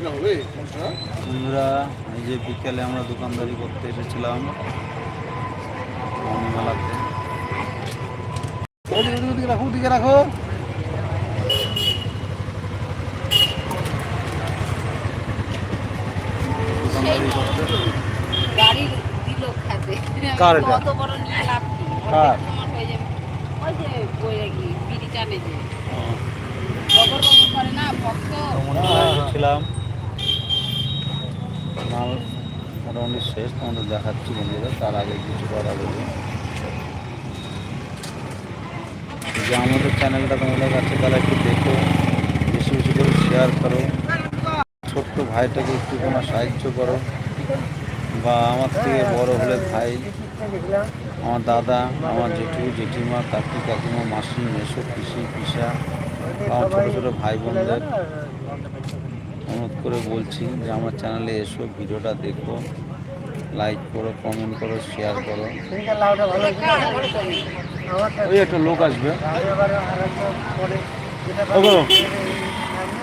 বন্ধুরা এই যে বিকেলে আমরা দোকানদারি করতে এসেছিলাম। মেলাতে ওদিকে ওদিকে রাখো ওদিকে রাখো। গাড়ি দিল কার এটা? নিয়ে লাভ কি? কার? তোমার মাল মোটামুটি শেষ, তোমাদের দেখাচ্ছি বন্ধুরা, তার আগে কিছু কথা বলি। যে আমাদের চ্যানেলটা তোমাদের কাছে তারা একটু দেখো, বেশি বেশি করে শেয়ার করো। ছোট্ট ভাইটাকে একটু কোনো সাহায্য করো। বা আমার থেকে বড় হলে ভাই, আমার দাদা, আমার জেঠু, জেঠিমা, কাকি, কাকিমা, মাসি, মেসো, পিসি, পিসা আমার ছোটো ছোটো ভাই বোনদের। অনুরোধ করে বলছি যে আমার চ্যানেলে এসো, ভিডিওটা দেখো লাইক করো কমেন্ট করো শেয়ার করো। ওই একটা লোক আসবে।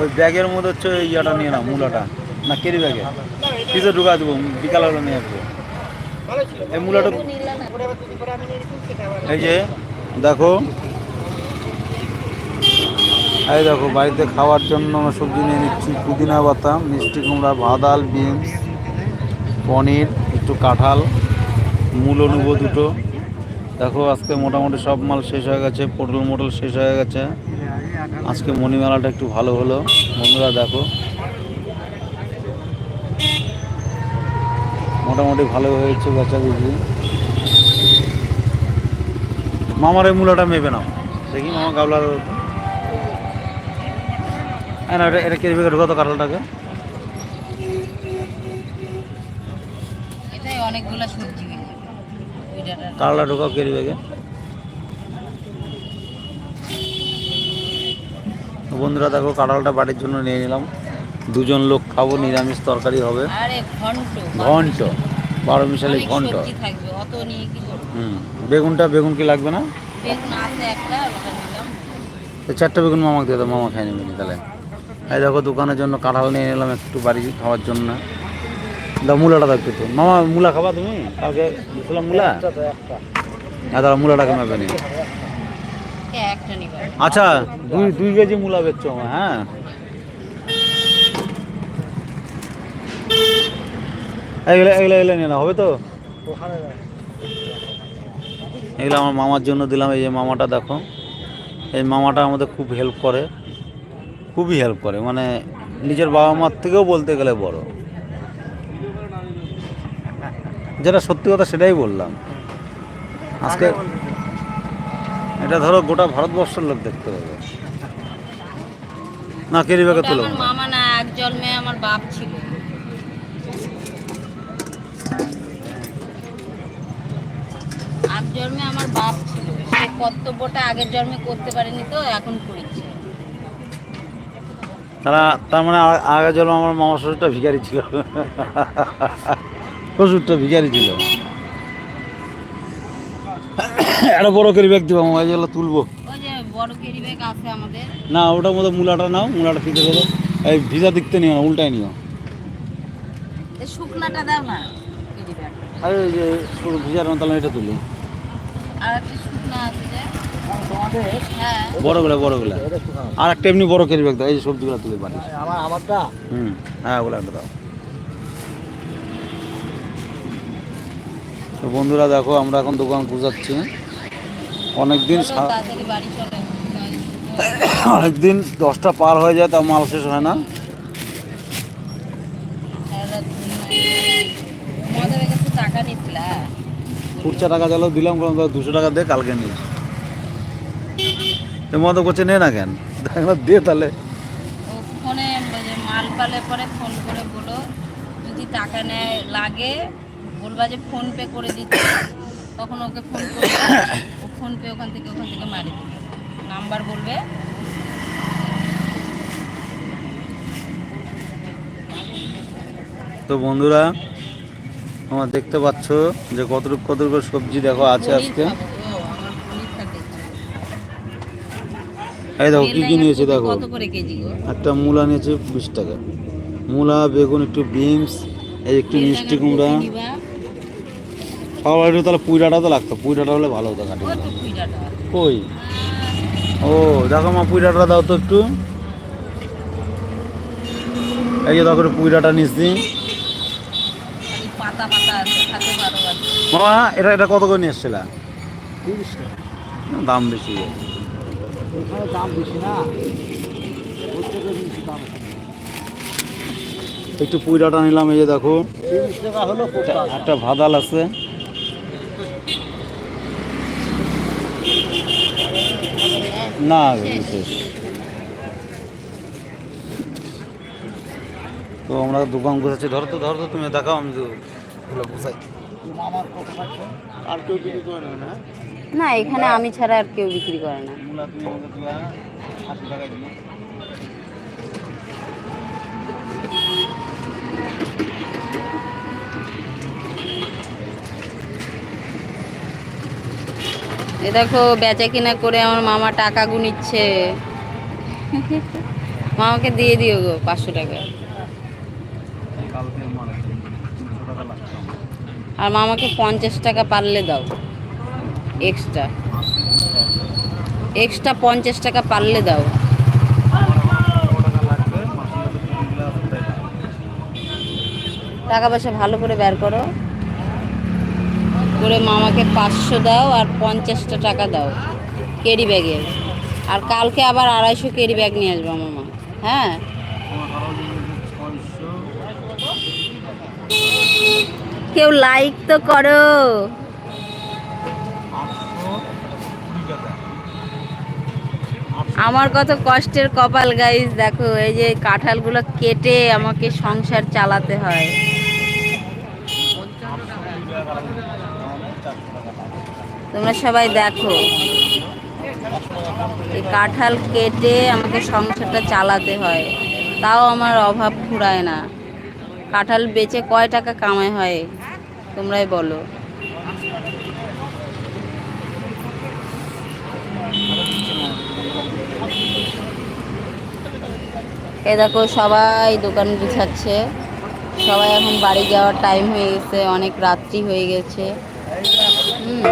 ওই ব্যাগের মধ্যে হচ্ছে ইয়াটা নিয়ে না মূলাটা। না, কেরি ব্যাগে। কিসে ঢুকা দেবো? বিকাল হলে নিয়ে আসব। এই মূলাটা এই যে, দেখো। এই দেখো, বাড়িতে খাওয়ার জন্য আমরা সবজি নিয়ে নিচ্ছি পুদিনা পাতা, মিষ্টি কুমড়া ভাদাল বিনস, পনির, একটু কাঁঠাল, মূলো নেব দুটো। দেখো, আজকে মোটামুটি সব মাল শেষ হয়ে গেছে, পটল মোটল শেষ হয়ে গেছে। আজকে মণিমেলাটা একটু ভালো হলো। বন্ধুরা, দেখো। মোটামুটি ভালো হয়েছে বেচা বিক্রি। মামার এই মূলাটা মেপে নাও। দেখি মামা গাবলার না এটা এটা কেজি ভেঙে ঢুকাতো কাঁঠালটাকে? এটাই অনেকগুলো সবজি যাবে ওই ডাটার কাঁঠালটা ঢুকাও কেজি ভেঙে বন্ধুরা দেখো কাঁঠালটা বাড়ির জন্য নিয়ে নিলাম। দুজন লোক খাব নিরামিষ তরকারি হবে। ঘন্ট বারো মিশালি ঘন্ট। হুম বেগুনটা বেগুন কি লাগবে না? চারটা বেগুন মামাকে দিয়ে দাও মামা খাই নেবেন তাহলে। এই দেখো দোকানের জন্য কাঁঠাল নিয়ে নিলাম একটু বাড়ি খাওয়ার জন্য। দাও মূলাটা দাও একটু। তো। মামা মূলা খাবা তুমি? কালকে দিয়েছিলাম মূলা। হ্যাঁ দাদা মূলাটাকে মেপে নি? এ, একটা নিবা। আচ্ছা দুই দুই কেজি মূলা বেচছো আমার হ্যাঁ? এগুলো এগুলো এগুলো নিয়ে না হবে তো? এগুলো আমার মামার জন্য দিলাম এই যে মামাটা দেখো। এই মামাটা আমাদের খুব হেল্প করে। খুবই হেল্প করে মানে নিজের বাবা মার থেকেও বলতে গেলে বড়। যেটা সত্যি কথা সেটাই বললাম। আজকে এটা ধরো গোটা ভারতবর্ষের লোক দেখতে পাবে। না, কেরি ব্যাগে তুলো। মামা না, এক জন্মে আমার বাপ ছিল। এক জন্মে আমার বাপ ছিল। কর্তব্যটা আগের জন্মে করতে পারেনি তো, এখন করেছে। তারা তার মানে আগে জন্ম আমার মামা শ্বশুরটা ভিখারি ছিল। শ্বশুরটা ভিখারি ছিল। একটা বড় কেরি ব্যাগ দিব মামা যেগুলো তুলবো। না ওটার মধ্যে মূলাটা নাও মূলাটা ফিতে দেবো এই ভিজা দিকতে নিও না উল্টাই নিও। শুকনাটা দাও না আরে ওই যে ভিজার মতো তাহলে এটা তুলি। আর একটা শুকনা আছে যে। বড়গুলো বড়গুলো। আর একটা এমনি বড় এই যে সবজিগুলো তুলে পারি আমার আমারটা? হুম হ্যাঁ ওগুলো একটা দাও। তো বন্ধুরা দেখো আমরা এখন দোকান গুজাচ্ছি অনেকদিন অনেকদিন দশটা পার হয়ে যায় তা মাল শেষ হয় না। টাকা খুচরা টাকা দিলাম দুশো টাকা দে কালকে নিস তোমার তো করছে নে না কেন? দেখ না দে তাহলে। ফোনে মাল পালে পরে ফোন করে বলো যদি টাকা নেয় লাগে বলবা যে ফোন পে করে দিচ্ছে। তখন ওকে ফোন করবে। ও ফোন পে ওখান থেকে ওখান থেকে মারি নাম্বার বলবে। তো বন্ধুরা আমার দেখতে পাচ্ছ যে কতটুকু কতটুকু সবজি দেখো আছে আজকে পনির খাব, ও, আমার পনির খেতে ইচ্ছে করে। এই দেখো কি কি নিয়েছে দেখো। কপি কত করে কেজি গো? একটা মূলা নিয়েছে বিশ টাকা। মূলা বেগুন একটু বিনস এই একটু মিষ্টি কুমড়া। কপি একটু তাহলে পুইডাটা তো লাগতো পুইডাটা হলে ভালো হতো কাটি কই? ও দেখো মা পুইডাটা দাও তো একটু। এই যে দেখো পুইডাটা নিচ্ছি খালি পাতা পাতা আছে খাতে পারো আর কি। মামা এটা এটা কত করে নিয়ে এসছিলা? দাম বেশি। দাম বেশি না। প্রত্যেকের বেশি দাম একটু পুইডাটা নিলাম এই যে দেখো। টাকা হলো একটা- ভাদাল আছে। না বিশেষ। তো আমরা দোকান গুছাচ্ছি ধরো তো ধরো তো তুমি দেখাও আমি তো গুছাই। আমার আর কেউ করে না না, এখানে আমি ছাড়া আর কেউ বিক্রি করে না। এ দেখো, বেচা কিনা করে আমার মামা টাকা গুনিচ্ছে মামাকে দিয়ে দিও গো, পাঁচশো টাকা। আর মামাকে পঞ্চাশ টাকা পারলে দাও। এক্সট্রা এক্সট্রা পঞ্চাশ টাকা পারলে দাও। টাকা পয়সা ভালো করে বের করো। করে মামাকে পাঁচশো দাও আর পঞ্চাশটা টাকা দাও কেরি ব্যাগের আর কালকে আবার আড়াইশো কেরি ব্যাগ নিয়ে আসব আমার মা হ্যাঁ? কেউ লাইক তো করো। আমার কত কষ্টের কপাল গাইজ দেখো, এই যে কাঁঠালগুলো কেটে আমাকে সংসার চালাতে হয়। তোমরা সবাই দেখো, এই কাঁঠাল কেটে আমাকে সংসারটা চালাতে হয়। তাও আমার অভাব ফুরায় না। কাঁঠাল বেচে কয় টাকা কামাই হয়, তোমরাই বলো। এ দেখো সবাই দোকান গুছাচ্ছে। সবাই এখন বাড়ি যাওয়ার টাইম হয়ে গেছে অনেক রাত্রি হয়ে গেছে। হুম।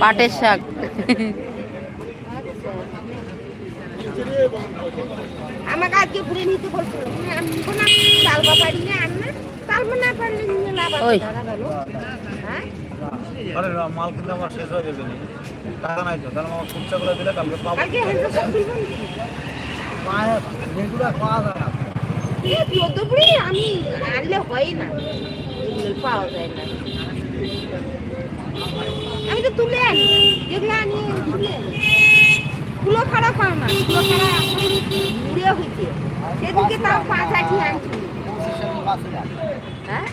পাটের শাক। আমাকে আজকে ঘুরে নিতে বলছিল আনব না চালবা পারি না আন ওই। গেল। হ্যাঁ? আরে মাল কিন্তু আমার শেষ হয়ে যাবে নি। টাকা নাই তো তাহলে আমার খুচরা করে দিলে কালকে পাবো। রেগুলার পাওয়া যায় না। আমি আনলে হয় না। পাওয়া যায় না। আমি তো তুলে আনি যেগুলো আনি তুলে আনি। খারাপ পাও না খারাপ হয়েছে সেদিকে তাও পাঁচ আঠি আনছি। হ্যাঁ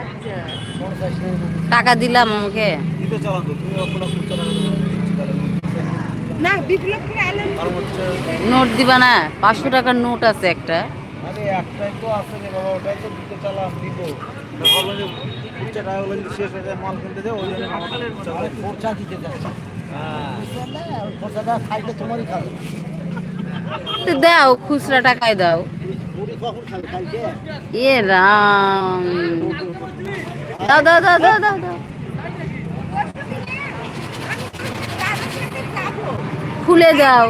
আচ্ছা টাকা দিলাম আমাকে। নোট দিবা না পাঁচশো টাকার নোট আছে একটা। দাও খুচরা টাকায় দাও। এ রাম। দাও দাও দাও দাও দাও দাও। খুলে দাও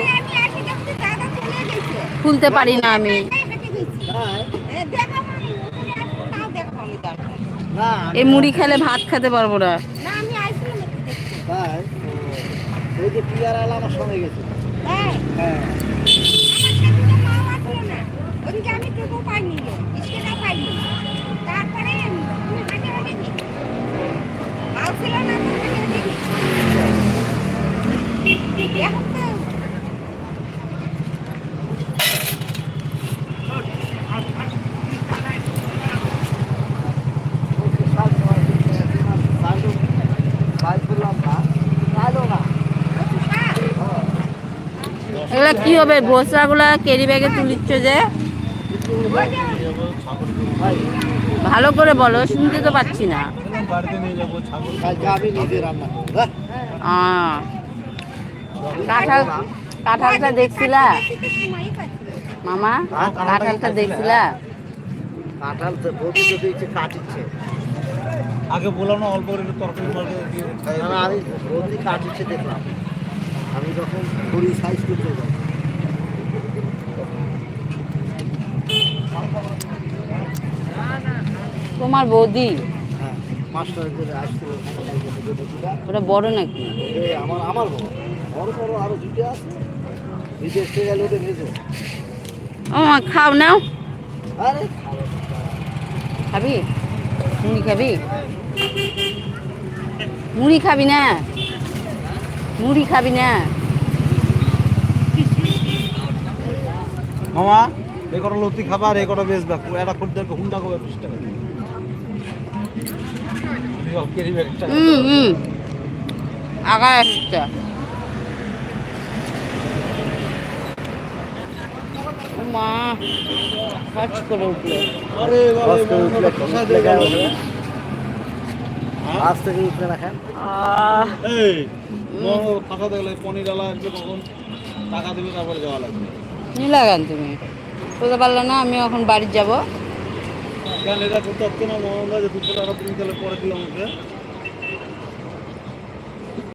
দাদা গেছে খুলতে পারি না আমি। এই মুড়ি খেলে ভাত খেতে পারব না। আমার সঙ্গে গেছে। হ্যাঁ হ্যাঁ আমার সাথে তো মাও আসলো না ওদিকে আমি টুকু পাইনি স্কেলও পাইনি তারপরে আমি হাঁটে হাঁটে গেছি মাও ছিল না তো হাঁটে হাঁটে গেছি এখন তো এগুলা কি হবে? গোসরাগুলা কেরি ব্যাগে তুলিচ্ছ যে? ভালো করে বলো শুনতে তো পাচ্ছি না। কাঁঠাল কাঁঠালটা দেখছিলা। মামা কাঁঠালটা দেখছিলা? কাঁঠাল কাটিচ্ছে। আগে বললাম না অল্প তরকারি আমি কাটিচ্ছে দেখলাম। আমি যখন ঘুরি সাইজ করতে যাই। তোমার বৌদি? হ্যাঁ ওটা বড় নাকি? আমার আমার বড়। বড় বড় আরও দুটো আছে। বিদেশ থেকে গেলে ওটা ভেজো ও খাও নাও। আরে খাবি? মুড়ি খাবি? মুড়ি খাবি না? মুড়ি খাবি না। মামা এ কটা লতি খাবার এ কটা বেশ দেখো একটা খদ্দেরকে হুন্ডা করে বিশ টাকা। হুম হুম। আগা আসছে মা খরচ করে উঠল আরে বাবা, বাস করে উঠলে কোথায় দিয়ে গেল? আজ থেকে উঠলে রাখেন। খান এই, ফাঁকা দেখলে পনির আলা আসবে কখন টাকা দেবে তারপরে যাওয়া লাগবে। কি লাগান তুমি? বুঝতে পারলে না আমি এখন বাড়ি যাব। কেন এটা করতে না মোহাম্মদ যে দুশো টাকা তুমি তাহলে পরে দিলাম ওকে